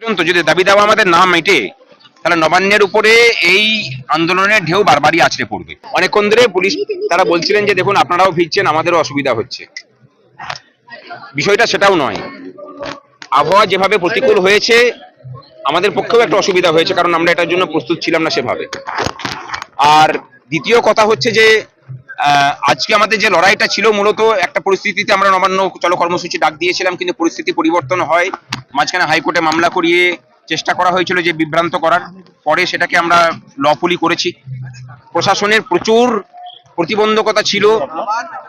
পর্যন্ত যদি দাবি দেওয়া আমাদের না মেটে, তাহলে নবান্নের উপরে এই আন্দোলনের ঢেউ বারবারই আছড়ে পড়বে। অনেকক্ষণ ধরে পুলিশ, তারা বলছিলেন যে দেখুন, আপনারাও ফিরছেন, আমাদেরও অসুবিধা হচ্ছে। বিষয়টা সেটাও নয়। আবহাওয়া যেভাবে প্রতিকূল হয়েছে, আমাদের পক্ষেও একটা অসুবিধা হয়েছে, কারণ আমরা এটার জন্য প্রস্তুত ছিলাম না সেভাবে। আর দ্বিতীয় কথা হচ্ছে যে আজকে আমাদের যে লড়াইটা ছিল, মূলত একটা পরিস্থিতিতে আমরা নবান্ন চলো কর্মসূচি ডাক দিয়েছিলাম, কিন্তু পরিস্থিতি পরিবর্তন হয়। মাঝখানে হাইকোর্টে মামলা করিয়ে চেষ্টা করা হয়েছিল যে বিভ্রান্ত করার। পরে সেটাকে আমরা লফুলি করেছি। প্রশাসনের প্রচুর প্রতিবন্ধকতা ছিল।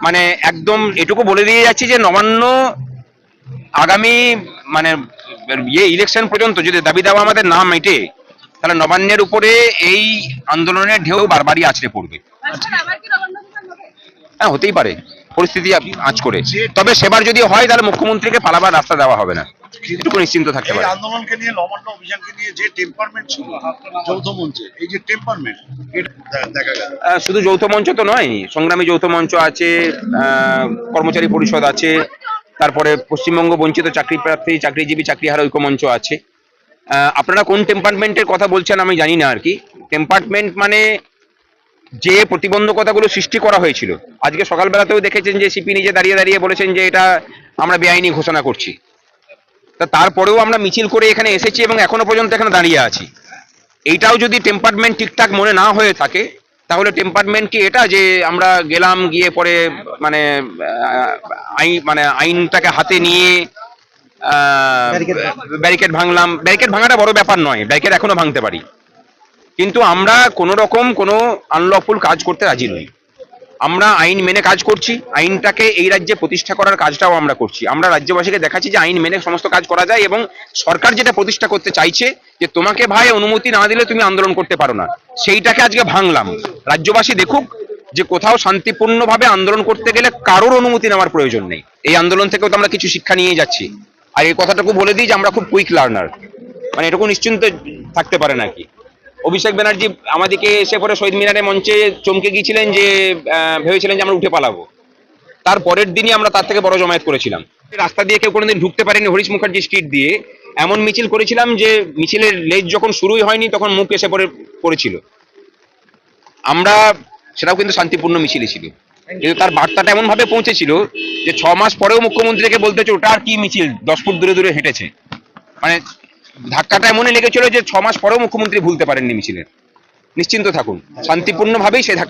মানে একদম এটুকু বলে দিয়ে যাচ্ছি যে নবান্ন আগামী মানে ইয়ে ইলেকশন পর্যন্ত যদি দাবি দেওয়া আমাদের না মেটে, তাহলে নবান্নের উপরে এই আন্দোলনের ঢেউ বারবারই আছড়ে পড়বে। হ্যাঁ হতেই পারে। পরিস্থিতি আঁচ করে। তবে সেবার যদি হয়, তাহলে মুখ্যমন্ত্রীকে পালাবার রাস্তা দেওয়া হবে না। নিশ্চিন্ত থাকতে পারে আন্দোলনকে নিয়ে নবান্ন অভিযানকে নিয়ে যে টেম্পারমেন্ট ছিল যৌথ মঞ্চে এই যে টেম্পারমেন্ট দেখা গেল। শুধু যৌথ মঞ্চ তো নয় সংগ্রামী যৌথ মঞ্চ আছে কর্মচারী পরিষদ আছে তারপরে পশ্চিমবঙ্গ বঞ্চিত চাকরি প্রার্থী চাকরিজীবী চাকরিহারা ঐক্য মঞ্চ আছে। আপনারা কোন টেম্পার্টমেন্টের কথা বলছেন আমি জানি না আর কি। টেম্পার্টমেন্ট মানে যে প্রতিবন্ধকতাগুলো সৃষ্টি করা হয়েছিল। আজকে সকালবেলাতেও দেখেছেন যে সিপি নিজে দাঁড়িয়ে দাঁড়িয়ে বলেছেন যে এটা আমরা বেআইনি ঘোষণা করছি। তা তারপরেও আমরা মিছিল করে এখানে এসেছি এবং এখনও পর্যন্ত এখানে দাঁড়িয়ে আছি। এইটাও যদি টেম্পার্টমেন্ট ঠিকঠাক মনে না হয়ে থাকে তাহলে টেম্পার্টমেন্ট কি এটা যে আমরা গেলাম গিয়ে পরে মানে আইন মানে আইনটাকে হাতে নিয়ে ব্যারিকেড ভাঙলাম। ব্যারিকেড ভাঙাটা বড় ব্যাপার নয় ব্যারিকেড এখনও ভাঙতে পারি। কিন্তু আমরা কোনো রকম কোনো আনলফুল কাজ করতে রাজি নই। আমরা আইন মেনে কাজ করছি, আইনটাকে এই রাজ্যে প্রতিষ্ঠা করার কাজটাও আমরা করছি। আমরা রাজ্যবাসীকে দেখাচ্ছি যে আইন মেনে সমস্ত কাজ করা যায় এবং সরকার যেটা প্রতিষ্ঠা করতে চাইছে, যে তোমাকে ভাই অনুমতি না দিলে তুমি আন্দোলন করতে পারো না। সেইটাকে আজকে ভাঙলাম। রাজ্যবাসী দেখুক যে কোথাও শান্তিপূর্ণভাবে আন্দোলন করতে গেলে কারোর অনুমতি নেওয়ার প্রয়োজন নেই। এই আন্দোলন থেকেও তো আমরা কিছু শিক্ষা নিয়ে যাচ্ছি। আর এই কথাটুকু বলে দিই যে আমরা খুব কুইক লার্নার। মানে এটুকু নিশ্চিন্ত থাকতে পারে নাকি? অভিষেক ব্যানার্জি আমাদেরকে এসে পরে শহীদ মিনারে মঞ্চে চমকে গিয়েছিলেন যে ভেবেছিলেন যে আমরা উঠে পালাবো। তার পরের দিনই আমরা তার থেকে বড় জমায়েত করেছিলাম। রাস্তা দিয়ে কেউ কোনোদিন ঢুকতে পারেনি হরিশ মুখার্জি স্ট্রিট দিয়ে। এমন মিছিল করেছিলাম যে, মিছিলের লেজ যখন শুরুই হয়নি তখন মুখ এসে পড়ে পড়েছিল। আমরা, সেটাও কিন্তু শান্তিপূর্ণ মিছিলই ছিল। কিন্তু তার বার্তাটা এমন ভাবে পৌঁছেছিল যে, ছ মাস পরেও মুখ্যমন্ত্রীকে বলতে হচ্ছে, ওটা আর কি মিছিল? দশ ফুট দূরে দূরে হেঁটেছে। মানে ধাক্কাটা এমনই লেগেছিল যে ছ মাস পরেও মুখ্যমন্ত্রী ভুলতে পারেননি মিছিলের। নিশ্চিন্ত থাকুন। শান্তিপূর্ণভাবেই সেই ধাক্কা